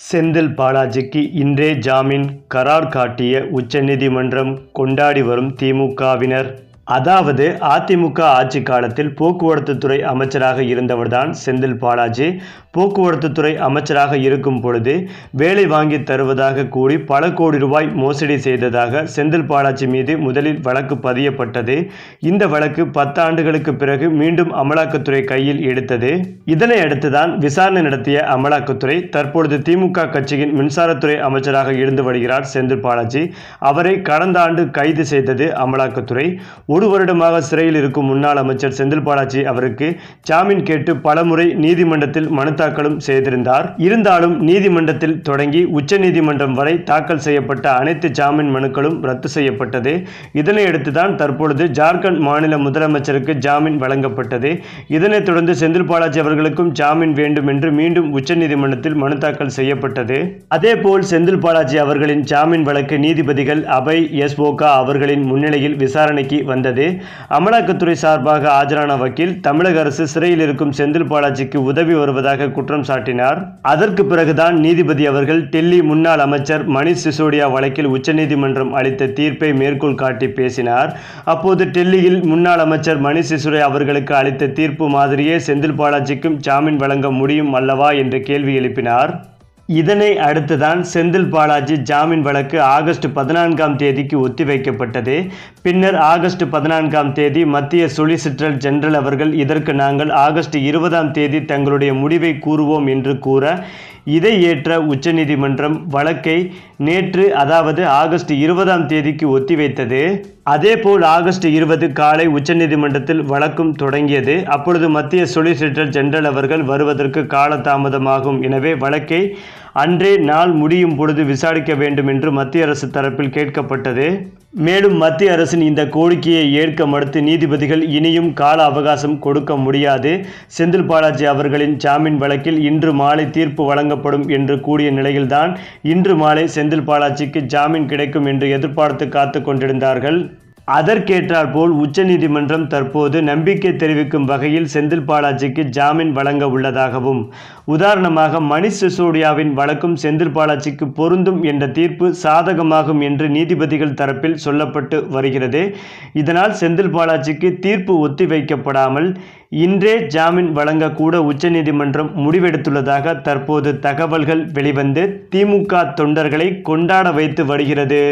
செந்தில் பாலாஜிக்கு இன்றே ஜாமீன் கரார் காட்டிய உச்சநீதிமன்றம் கொண்டாடி வரும் திமுகவினர். அதாவது அதிமுக ஆட்சி காலத்தில் போக்குவரத்து துறை அமைச்சராக இருந்தவர்தான் செந்தில் பாலாஜி. போக்குவரத்து துறை அமைச்சராக இருக்கும் பொழுது வேலை வாங்கி தருவதாக கூறி பல கோடி ரூபாய் மோசடி செய்ததாக செந்தில் பாலாஜி மீது முதலில் வழக்கு பதியப்பட்டது. இந்த வழக்கு பத்தாண்டுகளுக்கு பிறகு மீண்டும் அமலாக்கத்துறை கையில் எடுத்தது. இதனை அடுத்துதான் விசாரணை நடத்திய அமலாக்கத்துறை தற்பொழுது திமுக கட்சியின் மின்சாரத்துறை அமைச்சராக இருந்து வருகிறார் செந்தில் பாலாஜி. அவரை கடந்த ஆண்டு கைது செய்தது அமலாக்கத்துறை. ஒரு வருடமாக சிறையில் இருக்கும் முன்னாள் அமைச்சர் செந்தில் பாலாஜி அவருக்கு ஜாமீன் கேட்டு பலமுறை நீதிமன்றத்தில் மனு தாக்கலும் செய்திருந்தார். இருந்தாலும் நீதிமன்றத்தில் தொடங்கி உச்சநீதிமன்றம் வரை தாக்கல் செய்யப்பட்ட அனைத்து ஜாமீன் மனுக்களும் ரத்து செய்யப்பட்டது. இதனையடுத்து தான் தற்பொழுது ஜார்க்கண்ட் மாநில முதலமைச்சருக்கு ஜாமீன் வழங்கப்பட்டது. இதனைத் தொடர்ந்து செந்தில் பாலாஜி அவர்களுக்கும் ஜாமீன் வேண்டும் என்று மீண்டும் உச்சநீதிமன்றத்தில் மனு தாக்கல் செய்யப்பட்டது. அதேபோல் செந்தில் பாலாஜி அவர்களின் ஜாமீன் வழக்கு நீதிபதிகள் அபய் எஸ் ஓகா அவர்களின் முன்னிலையில் விசாரணைக்கு வந்தது. அமலாக்கத்துறை சார்பாக ஆஜரான வக்கீல் தமிழக அரசு சிறையில் இருக்கும் செந்தில் பாலாஜிக்கு உதவி வருவதாக குற்றம் சாட்டினார். அதற்கு பிறகுதான் நீதிபதி அவர்கள் டெல்லி முன்னாள் அமைச்சர் மணிஷ் சிசோடியா வழக்கில் உச்சநீதிமன்றம் அளித்த தீர்ப்பை மேற்கோள் காட்டி பேசினார். அப்போது டெல்லியில் முன்னாள் அமைச்சர் மணிஷ் சிசோடியா அவர்களுக்கு அளித்த தீர்ப்பு மாதிரியே செந்தில் பாலாஜிக்கும் ஜாமீன் வழங்க முடியும் அல்லவா என்று கேள்வி எழுப்பினார். இதனை அடுத்துதான் செந்தில் பாலாஜி ஜாமீன் வழக்கு ஆகஸ்ட் பதினான்காம் தேதிக்கு ஒத்திவைக்கப்பட்டது. பின்னர் ஆகஸ்ட் பதினான்காம் தேதி மத்திய சொலிசிட்டர் ஜெனரல் அவர்கள் இதற்கு நாங்கள் ஆகஸ்ட் இருபதாம் தேதி தங்களுடைய முடிவை கூறுவோம் என்று கூற இதை ஏற்ற உச்சநீதிமன்றம் வழக்கை நேற்று அதாவது ஆகஸ்ட் இருபதாம் தேதிக்கு ஒத்திவைத்தது. அதேபோல் ஆகஸ்ட் இருபது காலை உச்சநீதிமன்றத்தில் வழக்கும் தொடங்கியது. அப்பொழுது மத்திய சொலிசிட்டர் ஜெனரல் அவர்கள் வருவதற்கு காலதாமதமாகும். எனவே வழக்கை அன்றே நாள் முடியும் பொழுது விசாரிக்க வேண்டும் என்று மத்திய அரசு தரப்பில் கேட்கப்பட்டது. மேலும் மத்திய அரசின் இந்த கோரிக்கையை ஏற்க மறுத்து நீதிபதிகள் இனியும் கால அவகாசம் கொடுக்க முடியாது. செந்தில் பாலாஜி அவர்களின் ஜாமீன் வழக்கில் இன்று மாலை தீர்ப்பு வழங்கப்படும் என்று கூடிய நிலையில்தான் இன்று மாலை செந்தில் பாலாஜிக்கு ஜாமீன் கிடைக்கும் என்று எதிர்பார்த்து காத்து கொண்டிருந்தார்கள். அதற்கேற்றாற்போல் உச்சநீதிமன்றம் தற்போது நம்பிக்கை தெரிவிக்கும் வகையில் செந்தில் பாலாஜிக்கு ஜாமீன் வழங்க உள்ளதாகவும் உதாரணமாக மணிஷ் சிசோடியாவின் வழக்கும் செந்தில் பாலாஜிக்கு பொருந்தும் என்ற தீர்ப்பு சாதகமாகும் என்று நீதிபதிகள் தரப்பில் சொல்லப்பட்டு வருகிறது. இதனால் செந்தில் பாலாஜிக்கு தீர்ப்பு ஒத்திவைக்கப்படாமல் இன்றே ஜாமீன் வழங்கக்கூட உச்சநீதிமன்றம் முடிவெடுத்துள்ளதாக தற்போது தகவல்கள் வெளிவந்து திமுக தொண்டர்களை கொண்டாட வைத்து வருகிறது.